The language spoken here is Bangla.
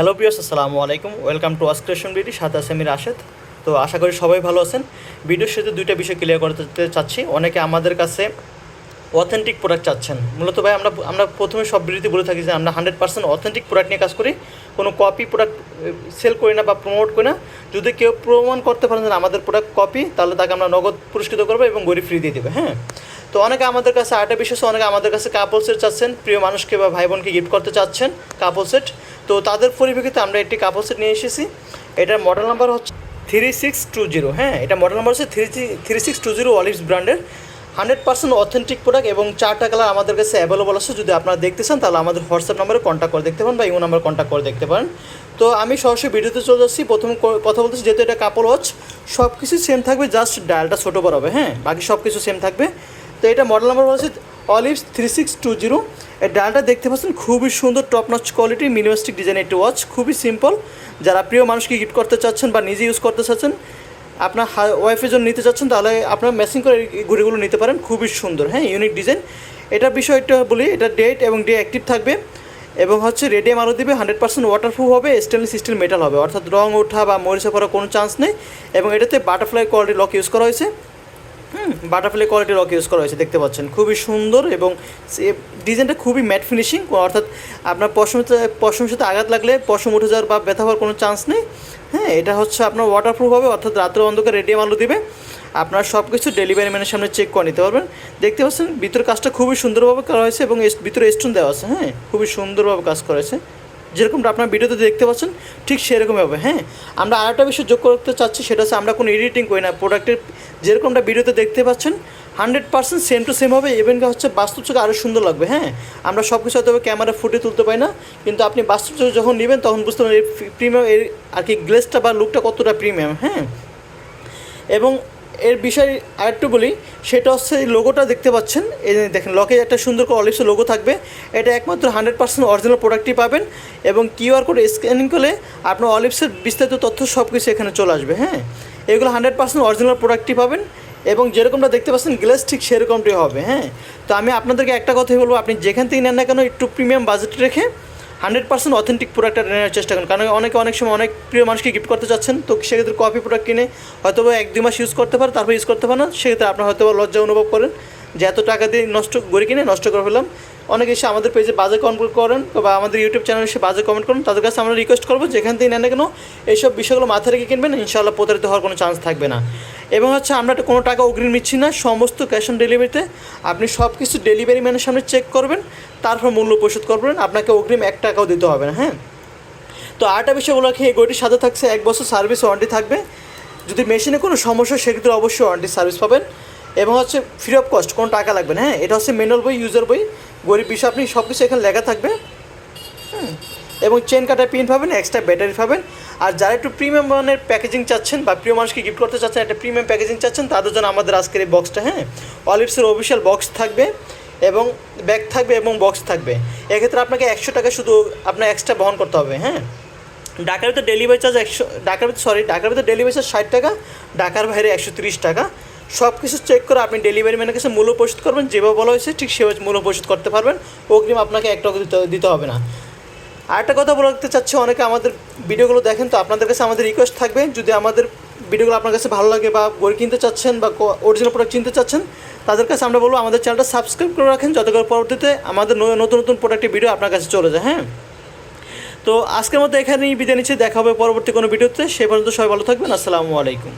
হ্যালো পিয়াস আসসালামু আলাইকুম। ওয়েলকাম টু আসক্রেশন বিডি সাথে আছে আমি রাশেদ। তো আশা করি সবাই ভালো আছেন। ভিডিওর সাথে দুইটা বিষয় ক্লিয়ার করতে চাচ্ছি। অনেকে আমাদের কাছে অথেন্টিক প্রোডাক্ট চাচ্ছেন। মূলত ভাই, আমরা আমরা প্রথমে সব ভিডিওতে বলে থাকি যে আমরা হান্ড্রেড পার্সেন্ট অথেন্টিক প্রোডাক্ট নিয়ে কাজ করি। কোনো কপি প্রোডাক্ট সেল করি না বা প্রমোট করি না। যদি কেউ প্রমাণ করতে পারেন যে আমাদের প্রোডাক্ট কপি তাহলে তাকে আমরা নগদ পুরস্কৃত করব এবং গরিব ফ্রি দিয়ে দেবে হ্যাঁ? তো অনেকে আমাদের কাছে আরেকটা বিশেষ অনেকে আমাদের কাছে কাপল সেট চাচ্ছেন। প্রিয় মানুষকে বা ভাই বোনকে গিফট করতে চাচ্ছেন কাপল সেট তো তাদের পরিপ্রেক্ষিতে আমরা একটি কাপড় সেট নিয়ে এসেছি। এটার মডেল নাম্বার হচ্ছে থ্রি সিক্স টু জিরো হ্যাঁ এটা মডেল নাম্বার হচ্ছে three three six two zero Olives ব্র্যান্ডের হান্ড্রেড পার্সেন্ট অথেন্টিক প্রোডাক্ট এবং চারটা কালার আমাদের কাছে অ্যাভেলেবল আছে। যদি আপনারা দেখতে চান, তাহলে আমাদের হোয়াটসঅ্যাপ নাম্বারে কন্ট্যাক্ট করে দেখতে পারেন বা ইমো নাম্বার কন্ট্যাক্ট করে দেখতে পারেন। তো আমি সরাসরি ভিডিওতে চলে যাচ্ছি। প্রথম কথা বলতেছি, যেহেতু এটা কাপড় ওয়াচ সব কিছু সেম থাকবে জাস্ট ডায়ালটা ছোটো বড় হবে হ্যাঁ বাকি সব কিছু সেম থাকবে। তো এটা মডেল নাম্বার হচ্ছে Olevs three six two zero এই ডায়ালটা দেখতে পাচ্ছেন, খুবই সুন্দর top notch quality minimalistic design একটি ওয়াচ খুবই সিম্পল যারা প্রিয় মানুষকে গিফট করতে চাচ্ছেন বা নিজে ইউজ করতে চাচ্ছেন, আপনার ওয়াইফের জন্য নিতে চাচ্ছেন, তাহলে আপনার ম্যাচিং করে ঘড়িগুলো নিতে পারেন, খুবই সুন্দর হ্যাঁ ইউনিক ডিজাইন এটার বিষয়টা বলি, এটা ডেট এবং ডে অ্যাক্টিভ থাকবে এবং হচ্ছে রেডিয়াম আলো দিবে হান্ড্রেড পার্সেন্ট ওয়াটারপ্রুফ হবে স্টেনলেস স্টিল মেটাল হবে। অর্থাৎ রং ওঠা বা মরিচা করার কোনো চান্স নেই এবং এটাতে বাটারফ্লাই কোয়ালিটি লক ইউজ করা হয়েছে। হুম বাটারফ্লাই কোয়ালিটি রক ইউজ করা হয়েছে, দেখতে পাচ্ছেন। খুবই সুন্দর এবং ডিজাইনটা খুবই ম্যাট ফিনিশিং, অর্থাৎ আপনার পশমতে পশমের সাথে আঘাত লাগলে পশম উঠে যাওয়ার বা ব্যথা হওয়ার কোনো চান্স নেই। হ্যাঁ এটা হচ্ছে আপনার ওয়াটারপ্রুফ হবে, অর্থাৎ রাত্রে অন্ধকার রেডিয়াম আলো দিবে। আপনার সব কিছু ডেলিভারি ম্যানের সামনে চেক করে নিতে পারবেন। দেখতে পাচ্ছেন, ভিতরে কাজটা খুবই সুন্দরভাবে করা হয়েছে এবং ভিতরে স্টোন দেওয়া আছে হ্যাঁ খুবই সুন্দরভাবে কাজ করা হয়েছে। যেরকমটা আপনার ভিডিওতে দেখতে পাচ্ছেন, ঠিক সেরকমই হবে হ্যাঁ? আমরা আরেকটা বিষয় যোগ করতে চাচ্ছি, সেটা হচ্ছে আমরা কোনো এডিটিং করি না প্রোডাক্টের যেরকমটা ভিডিওতে দেখতে পাচ্ছেন hundred percent same to same হবে ইভেন হচ্ছে বাস্তব চোখে আরও সুন্দর লাগবে হ্যাঁ? আমরা সব কিছু হয়তো ক্যামেরা ফুটে তুলতে পারি না, কিন্তু আপনি বাস্তব চোখে যখন নেবেন, তখন বুঝতে পারবেন প্রিমিয়াম এর আর কি গ্লেসটা বা লুকটা কতটা প্রিমিয়াম হ্যাঁ? এবং এর বিষয়ে আরেকটু বলি, সেটা হচ্ছে এই লোগোটা দেখতে পাচ্ছেন। এই দেখেন লকে একটা সুন্দর করে অলিপসের লোগো থাকবে। এটা একমাত্র হান্ড্রেড পার্সেন্ট অরিজিনাল প্রোডাক্টই পাবেন এবং কিউআর কোড স্ক্যানিং করলে আপনার অলিপসের বিস্তারিত তথ্য সব কিছু এখানে চলে আসবে হ্যাঁ? এগুলো হান্ড্রেড পার্সেন্ট অরিজিনাল প্রোডাক্টই পাবেন এবং যেরকমটা দেখতে পাচ্ছেন গ্লাস ঠিক সেরকমটাই হবে হ্যাঁ? তো আমি আপনাদেরকে একটা কথাই বলব, আপনি যেখান থেকে নেন না কেন, একটু প্রিমিয়াম বাজেট রেখে হান্ড্রেড পার্সেন্ট অথেন্টিক প্রোডাক্টটা নেওয়ার চেষ্টা করুন। কারণ অনেকে অনেক সময় অনেক প্রিয় মানুষকে গিফট করতে চাচ্ছেন তো সেক্ষেত্রে কপি প্রোডাক্ট কিনে হয়তো এক দুই মাস ইউজ করতে পারে, তারপর ইউজ করতে পারে না, সেক্ষেত্রে আপনার হয়তো লজ্জা অনুভব করেন যে এত টাকা দিয়ে নষ্ট করে কিনে নষ্ট করে ফেলাম অনেকে এসে আমাদের পেজে বাজে কমেন্ট করেন বা আমাদের ইউটিউব চ্যানেলে এসে বাজে কমেন্ট করেন, তাদের কাছে আমরা রিকোয়েস্ট করব, যেখান থেকে নেন না কেন, এইসব বিষয়গুলো মাথায় রেখে কিনবেন, ইনশাআল্লাহ প্রতারিত হওয়ার কোনো চান্স থাকবে না। এবং হচ্ছে আমরা কোনো টাকা অগ্রিম নিচ্ছি না, সমস্ত ক্যাশ অন ডেলিভারিতে আপনি সব কিছু ডেলিভারি ম্যানের সামনে চেক করবেন, তারপর মূল্য পরিশোধ করবেন, আপনাকে অগ্রিম এক টাকাও দিতে হবে না হ্যাঁ? তো আরেকটা বিষয় বলো এই গড়ির সাথে থাকছে এক বছর সার্ভিস ওয়ারেন্টি থাকবে। যদি মেশিনে কোনো সমস্যা সেক্ষেত্রে অবশ্যই ওয়ারেন্টি সার্ভিস পাবেন। এবং হচ্ছে ফ্রি অফ কস্ট কোনো টাকা লাগবে না হ্যাঁ? এটা হচ্ছে ম্যানুয়াল বই ইউজার বই, গরিব বিষয় আপনি সব কিছু এখানে লেখা থাকবে। হুম। এবং চেন কাটার পিন পাবেন এক্সট্রা ব্যাটারি পাবেন। আর যারা একটু প্রিমিয়াম মানের প্যাকেজিং চাচ্ছেন বা প্রিয় মানুষকে গিফট করতে চাচ্ছেন, একটা প্রিমিয়াম প্যাকেজিং চাচ্ছেন, তাদের জন্য আমাদের আজকের এই বক্সটা হ্যাঁ? অলিভসের অফিসিয়াল বক্স থাকবে এবং ব্যাগ থাকবে এবং বক্স থাকবে। এক্ষেত্রে আপনাকে একশো টাকা শুধু আপনার এক্সট্রা বহন করতে হবে হ্যাঁ? ঢাকার ভিতরে ডেলিভারি চার্জ একশো, ঢাকার ভিতরে সরি ঢাকার ভিতরে ডেলিভারি চার্জ ষাট টাকা, ঢাকার বাইরে একশো তিরিশ টাকা। সব কিছু চেক করে আপনি ডেলিভারি ম্যানের কাছে মূল্য পরিশোধ করবেন, যেভাবে বলা হয়েছে ঠিক সেভাবে মূল্য পরিশোধ করতে পারবেন। অগ্রিম আপনাকে এক টাকা দিতে দিতে হবে না। আরেকটা কথা বলতে চাচ্ছি, অনেকে আমাদের ভিডিওগুলো দেখেন তো, আপনাদের কাছে আমাদের রিকোয়েস্ট থাকবে, যদি আমাদের ভিডিওগুলো আপনার কাছে ভালো লাগে বা বই কিনতে চাচ্ছেন বা অরিজিনাল প্রোডাক্ট চিনতে চাচ্ছেন, তাদের কাছে আমরা বলব আমাদের চ্যানেলটা সাবস্ক্রাইব করে রাখেন যাতে করে পরবর্তীতে আমাদের নতুন নতুন প্রোডাক্টের ভিডিও আপনার কাছে চলে যায় হ্যাঁ? তো আজকের মতো এখানেই বিদায় নিচ্ছি, দেখা হবে পরবর্তী কোনো ভিডিওতে, সে পর্যন্ত সবাই ভালো থাকবেন, আসসালামু আলাইকুম।